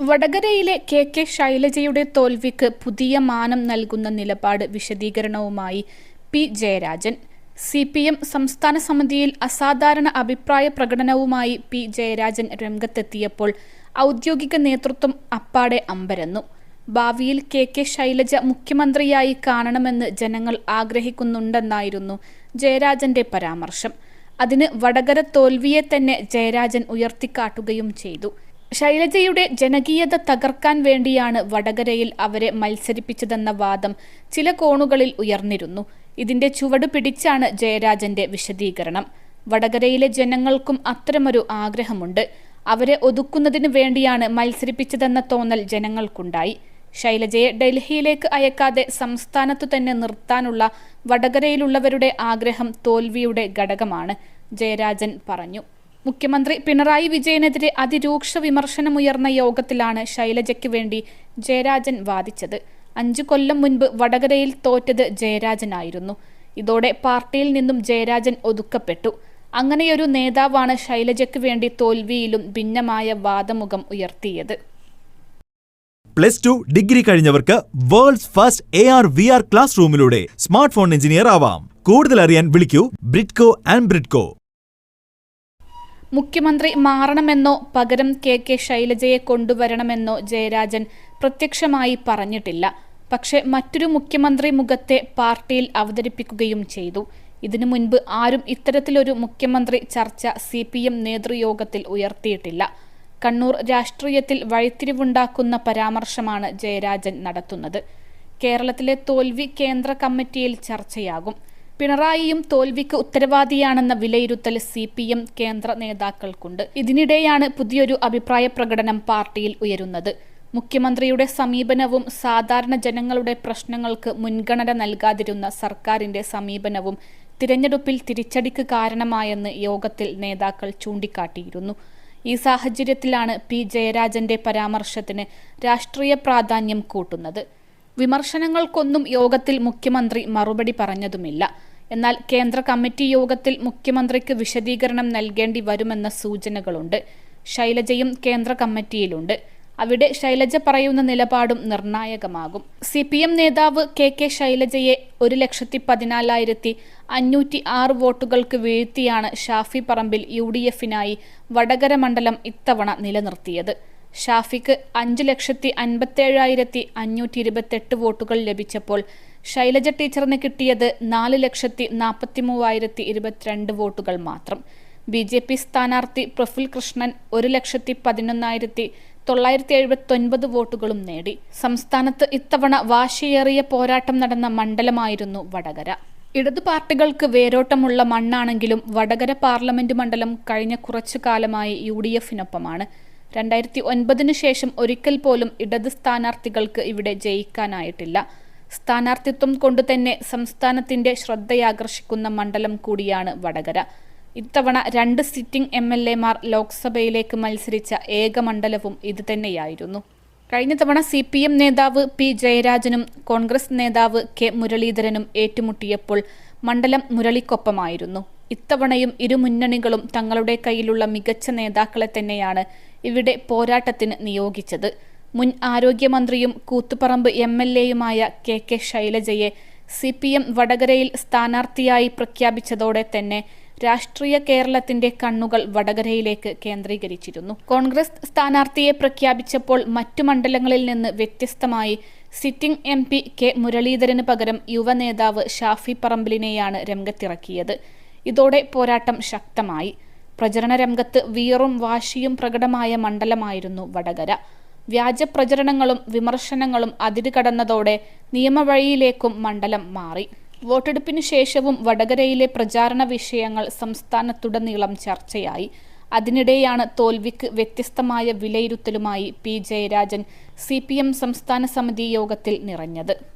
വടകരയിലെ K K ശൈലജയുടെ തോൽവിക്ക് പുതിയ മാനം നൽകുന്ന നിലപാട് വിശദീകരണവുമായി P Jayarajan. C P M സംസ്ഥാന സമിതിയിൽ അസാധാരണ അഭിപ്രായ പ്രകടനവുമായി പി ജയരാജൻ രംഗത്തെത്തിയപ്പോൾ ഔദ്യോഗിക നേതൃത്വം അപ്പാടെ അമ്പരന്നു. ഭാവിയിൽ കെ കെ ശൈലജ മുഖ്യമന്ത്രിയായി കാണണമെന്ന് ജനങ്ങൾ ആഗ്രഹിക്കുന്നുണ്ടെന്നായിരുന്നു ജയരാജന്റെ പരാമർശം. അതിന് വടകര തോൽവിയെ തന്നെ ജയരാജൻ ഉയർത്തിക്കാട്ടുകയും ചെയ്തു. ശൈലജയുടെ ജനകീയത തകർക്കാൻ വേണ്ടിയാണ് വടകരയിൽ അവരെ മത്സരിപ്പിച്ചതെന്ന വാദം ചില കോണുകളിൽ ഉയർന്നിരുന്നു. ഇതിന്റെ ചുവട് പിടിച്ചാണ് ജയരാജന്റെ വിശദീകരണം. വടകരയിലെ ജനങ്ങൾക്കും അത്തരമൊരു ആഗ്രഹമുണ്ട്. അവരെ ഒതുക്കുന്നതിന് വേണ്ടിയാണ് മത്സരിപ്പിച്ചതെന്ന തോന്നൽ ജനങ്ങൾക്കുണ്ടായി. ശൈലജയെ ഡൽഹിയിലേക്ക് അയക്കാതെ സംസ്ഥാനത്തു തന്നെ നിർത്താനുള്ള വടകരയിലുള്ളവരുടെ ആഗ്രഹം തോൽവിയുടെ ഘടകമാണ് ജയരാജൻ പറഞ്ഞു. മുഖ്യമന്ത്രി പിണറായി വിജയനെതിരെ അതിരൂക്ഷ വിമർശനമുയർന്ന യോഗത്തിലാണ് ശൈലജയ്ക്ക് വേണ്ടി ജയരാജൻ വാദിച്ചത്. അഞ്ചു കൊല്ലം മുൻപ് വടകരയിൽ തോറ്റത് ജയരാജനായിരുന്നു. ഇതോടെ പാർട്ടിയിൽ നിന്നും ജയരാജൻ ഒതുക്കപ്പെട്ടു. അങ്ങനെയൊരു നേതാവാണ് ശൈലജയ്ക്ക് വേണ്ടി തോൽവിയിലും ഭിന്നമായ വാദമുഖം ഉയർത്തിയത്. Plus two degree കഴിഞ്ഞവർക്ക് world's first A R V R class റൂമിലൂടെ smart phone engineer ആവാം. കൂടുതൽ അറിയാൻ വിളിക്കൂ ബ്രിഡ്കോ ആൻഡ് ബ്രിഡ്കോ. മുഖ്യമന്ത്രി മാറണമെന്നോ പകരം കെ കെ ശൈലജയെ കൊണ്ടുവരണമെന്നോ ജയരാജൻ പ്രത്യക്ഷമായി പറഞ്ഞിട്ടില്ല. പക്ഷേ മറ്റൊരു മുഖ്യമന്ത്രി മുഖത്തെ പാർട്ടിയിൽ അവതരിപ്പിക്കുകയും ചെയ്തു. ഇതിനു മുൻപ് ആരും ഇത്തരത്തിലൊരു മുഖ്യമന്ത്രി ചർച്ച സി പി എം നേതൃയോഗത്തിൽ ഉയർത്തിയിട്ടില്ല. കണ്ണൂർ രാഷ്ട്രീയത്തിൽ വഴിത്തിരിവുണ്ടാക്കുന്ന പരാമർശമാണ് ജയരാജൻ നടത്തുന്നത്. കേരളത്തിലെ തോൽവി കേന്ദ്ര കമ്മിറ്റിയിൽ ചർച്ചയാകും. പിണറായിയും തോൽവിക്ക് ഉത്തരവാദിയാണെന്ന വിലയിരുത്തൽ സി പി എം കേന്ദ്ര നേതാക്കൾക്കുണ്ട്. ഇതിനിടെയാണ് പുതിയൊരു അഭിപ്രായ പ്രകടനം പാർട്ടിയിൽ ഉയരുന്നത്. മുഖ്യമന്ത്രിയുടെ സമീപനവും സാധാരണ ജനങ്ങളുടെ പ്രശ്നങ്ങൾക്ക് മുൻഗണന നൽകാതിരുന്ന സർക്കാരിന്റെ സമീപനവും തിരഞ്ഞെടുപ്പിൽ തിരിച്ചടിക്ക് കാരണമായെന്ന് യോഗത്തിൽ നേതാക്കൾ ചൂണ്ടിക്കാട്ടിയിരുന്നു. ഈ സാഹചര്യത്തിലാണ് പി ജയരാജന്റെ പരാമർശത്തിന് രാഷ്ട്രീയ പ്രാധാന്യം കൂട്ടുന്നത്. വിമർശനങ്ങൾക്കൊന്നും യോഗത്തിൽ മുഖ്യമന്ത്രി മറുപടി പറഞ്ഞതുമില്ല. എന്നാൽ കേന്ദ്ര കമ്മിറ്റി യോഗത്തിൽ മുഖ്യമന്ത്രിക്ക് വിശദീകരണം നൽകേണ്ടി വരുമെന്ന സൂചനകളുണ്ട്. ശൈലജയും കേന്ദ്ര കമ്മിറ്റിയിലുണ്ട്. അവിടെ ശൈലജ പറയുന്ന നിലപാടും നിർണായകമാകും. സി പി എം നേതാവ് കെ കെ ശൈലജയെ ഒരു ലക്ഷത്തി പതിനാലായിരത്തി അഞ്ഞൂറ്റി ആറ് വോട്ടുകൾക്ക് വീഴ്ത്തിയാണ് ഷാഫി പറമ്പിൽ യു ഡി എഫിനായി വടകര മണ്ഡലം ഇത്തവണ നിലനിർത്തിയത്. ഷാഫിക്ക് അഞ്ച് ലക്ഷത്തി അൻപത്തേഴായിരത്തി അഞ്ഞൂറ്റി ഇരുപത്തെട്ട് വോട്ടുകൾ ലഭിച്ചപ്പോൾ ശൈലജ ടീച്ചറിന് കിട്ടിയത് നാല് ലക്ഷത്തി നാൽപ്പത്തി മൂവായിരത്തി ഇരുപത്തിരണ്ട് വോട്ടുകൾ മാത്രം. ബി ജെ പി സ്ഥാനാർത്ഥി പ്രഫുൽ കൃഷ്ണൻ ഒരു ലക്ഷത്തി പതിനൊന്നായിരത്തി തൊള്ളായിരത്തി എഴുപത്തൊൻപത് വോട്ടുകളും നേടി. സംസ്ഥാനത്ത് ഇത്തവണ വാശിയേറിയ പോരാട്ടം നടന്ന മണ്ഡലമായിരുന്നു വടകര. ഇടതു പാർട്ടികൾക്ക് വേരോട്ടമുള്ള മണ്ണാണെങ്കിലും വടകര പാർലമെന്റ് മണ്ഡലം കഴിഞ്ഞ കുറച്ചു കാലമായി യു ഡി എഫിനൊപ്പമാണ് രണ്ടായിരത്തി ഒൻപതിനു ശേഷം ഒരിക്കൽ പോലും ഇടത് സ്ഥാനാർത്ഥികൾക്ക് ഇവിടെ ജയിക്കാനായിട്ടില്ല. സ്ഥാനാർത്ഥിത്വം കൊണ്ടുതന്നെ സംസ്ഥാനത്തിന്റെ ശ്രദ്ധയാകർഷിക്കുന്ന മണ്ഡലം കൂടിയാണ് വടകര. ഇത്തവണ രണ്ട് സിറ്റിംഗ് എം എൽ എമാർ ലോക്സഭയിലേക്ക് മത്സരിച്ച ഏക മണ്ഡലവും ഇതുതന്നെയായിരുന്നു കഴിഞ്ഞ തവണ സി പി എം നേതാവ് പി ജയരാജനും കോൺഗ്രസ് നേതാവ് കെ മുരളീധരനും ഏറ്റുമുട്ടിയപ്പോൾ മണ്ഡലം മുരളിക്കൊപ്പമായിരുന്നു. ഇത്തവണയും ഇരു മുന്നണികളും തങ്ങളുടെ കയ്യിലുള്ള മികച്ച നേതാക്കളെ തന്നെയാണ് ഇവിടെ പോരാട്ടത്തിന് നിയോഗിച്ചത്. മുൻ ആരോഗ്യമന്ത്രിയും കൂത്തുപറമ്പ് എം എൽ എയുമായ കെ കെ ശൈലജയെ സി പി എം വടകരയിൽ സ്ഥാനാർത്ഥിയായി പ്രഖ്യാപിച്ചതോടെ തന്നെ രാഷ്ട്രീയ കേരളത്തിന്റെ കണ്ണുകൾ വടകരയിലേക്ക് കേന്ദ്രീകരിച്ചിരുന്നു. കോൺഗ്രസ് സ്ഥാനാർത്ഥിയെ പ്രഖ്യാപിച്ചപ്പോൾ മറ്റു മണ്ഡലങ്ങളിൽ നിന്ന് വ്യത്യസ്തമായി സിറ്റിംഗ് എം പി കെ മുരളീധരന് പകരം യുവനേതാവ് ഷാഫി പറമ്പിലിനെയാണ് രംഗത്തിറക്കിയത്. ഇതോടെ പോരാട്ടം ശക്തമായി. പ്രചരണ രംഗത്ത് വീറും വാശിയും പ്രകടമായ മണ്ഡലമായിരുന്നു വടകര. വ്യാജ വിമർശനങ്ങളും വിമർശനങ്ങളും അതിരുകടന്നതോടെ നിയമവഴിയിലേക്കും മണ്ഡലം മാറി. വോട്ടെടുപ്പിനു ശേഷവും വടകരയിലെ പ്രചാരണ വിഷയങ്ങൾ സംസ്ഥാനത്തുടനീളം ചർച്ചയായി. അതിനിടെയാണ് തോൽവിക്ക് വ്യത്യസ്തമായ വിലയിരുത്തലുമായി പി ജയരാജൻ സി സംസ്ഥാന സമിതി യോഗത്തിൽ നിറഞ്ഞത്.